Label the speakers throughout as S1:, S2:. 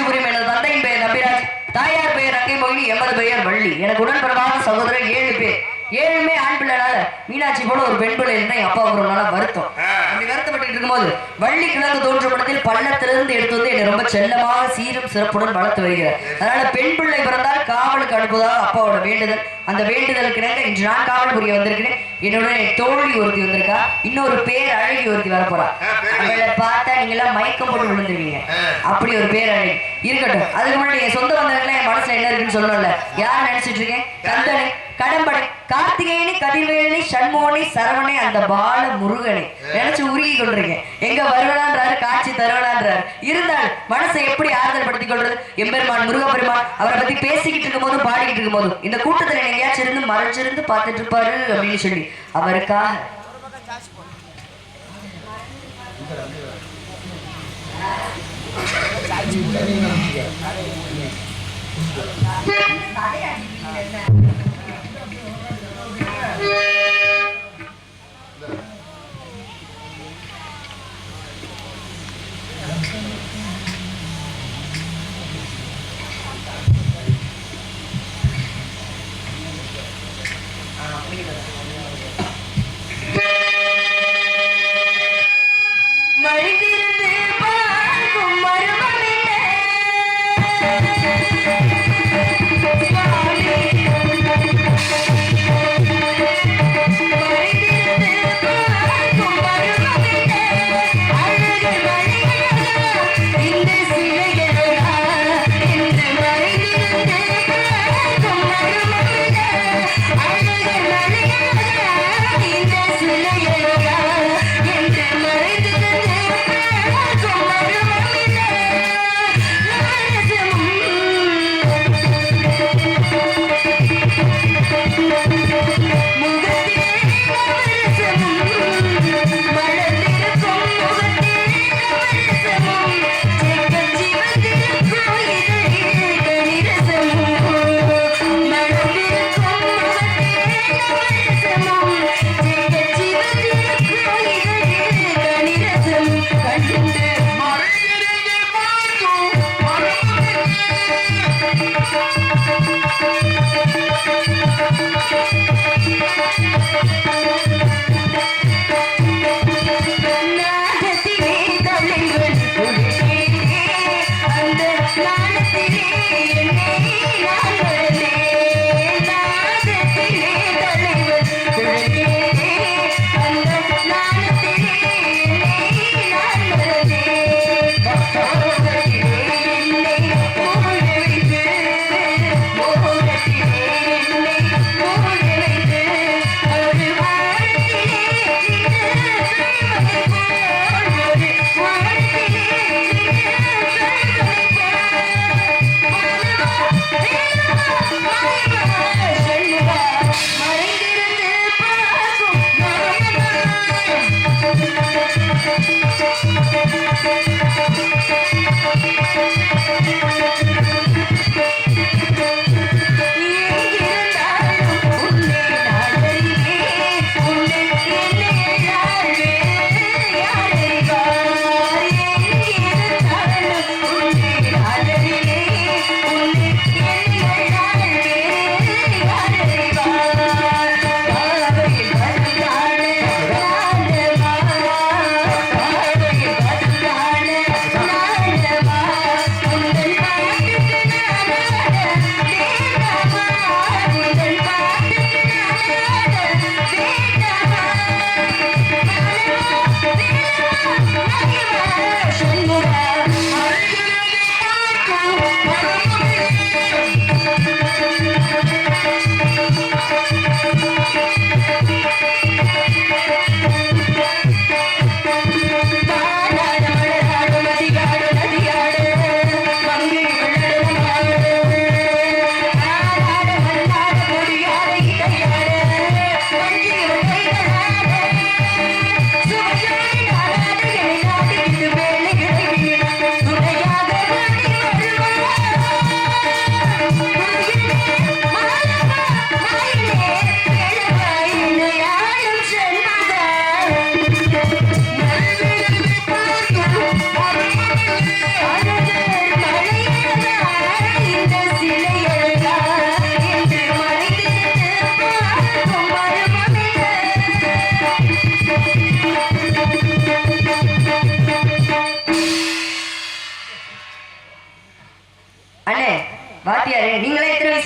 S1: குறிஞ்சி எனது தந்தையின் பெயர் நம்பிராஜ் தாயார் பெயர் அங்கை மொழி எமது பெயர் வள்ளி. எனக்கு உடன்பிறவாத சகோதரர் ஏழு பேர். ஏழுமே ஆண் பிள்ளைனால மீனாட்சி போல ஒரு பெண் பிள்ளை இருந்தா அப்பா ஒரு நாள வருத்தம். அப்படி வருத்தப்பட்டு இருக்கும்போது வள்ளி கிழங்கு தோன்றும் இடத்தில் பள்ளத்திலிருந்து எடுத்து வந்து என்னை ரொம்ப செல்லமாக சீரும் சிறப்புடன் வளர்த்து வருகிறார். அதனால பெண் பிள்ளை பிறந்தால் காவலுக்கு அனுப்புவதாக அப்பாவோட வேண்டுதல். அந்த வேண்டுதலுக்கு இணங்க இன்று நான் காவல் புரிய வந்திருக்கிறேன். என்னோட தோழி ஒருத்தி வந்திருக்கா. இன்னொரு பேர் அழகி ஒருத்தி வரப்போறா. அவளை பார்த்தா நீங்க எல்லாம் மயக்கம் போட்டு விழுந்துருவீங்க. அப்படி ஒரு பேர் அழகி. இருக்கட்டும். அதுக்கு முன்னாடி என் சொந்த வந்தவங்களே என் மனசுல என்ன இருக்குன்னு சொல்லணும்ல யார் நினைச்சிட்டு இருக்கேன்? கந்தனை. கடம்படை கார்த்திகேயனி கதிர்வேலி சண்முகனி சரவணை அந்த பால முருகனை நினைச்சு உருகி கொண்டிருக்கேன். எங்க வருவனான்றாரு காட்சி தருவனான்றாரு. இருந்தால் மனசை எப்படி ஆறுதல் படுத்திக் கொள்றது எம்பெருமான் முருகப்பெருமான் அவரை பத்தி பேசிக்கிட்டு இருக்கும் போதும் பாடிக்கிட்டு இருக்கும் போதும் இந்த கூட்டத்துல எங்கேயாச்சும் இருந்து மறைச்சிருந்து பார்த்துட்டு இருப்பாரு அப்படின்னு சொல்லி. அவருக்காக. Thank you.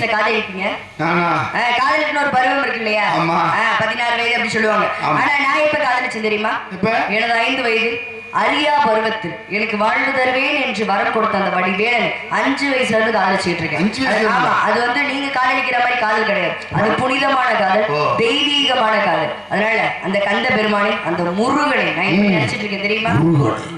S1: வயசுல காதலிப்பீங்க?
S2: நானா?
S1: ஆ, காதலுக்குன்னு ஒரு பருவம் இருக்கு இல்லையா
S2: ஆமா.
S1: ஆ, பதினாறு வயது அப்படி சொல்லுவாங்க.
S2: ஆமா.
S1: ஆனா நான் எப்ப காதலிச்சேன் தெரியுமா? எனது ஐந்து வயது. அரியா பருவத்தில். எனக்கு வாழ்வு தருவேன் என்று வரம் கொடுத்த அந்த வடிவேலன் அஞ்சு வயசுல இருந்து காதலிச்சுட்டு இருக்கேன். அது- ஆமா.
S2: இருந்தா?
S1: அது வந்து நீங்க காதலிக்கிற மாதிரி காதல் கிடையாது. அது புனிதமான காதல். தெய்வீகமான காதல். அதனால அந்த கந்த பெருமானை அந்த முருகனை நான் எப்படி. நினைச்சிட்டு இருக்கேன். தெரியுமா?
S2: உருவடை.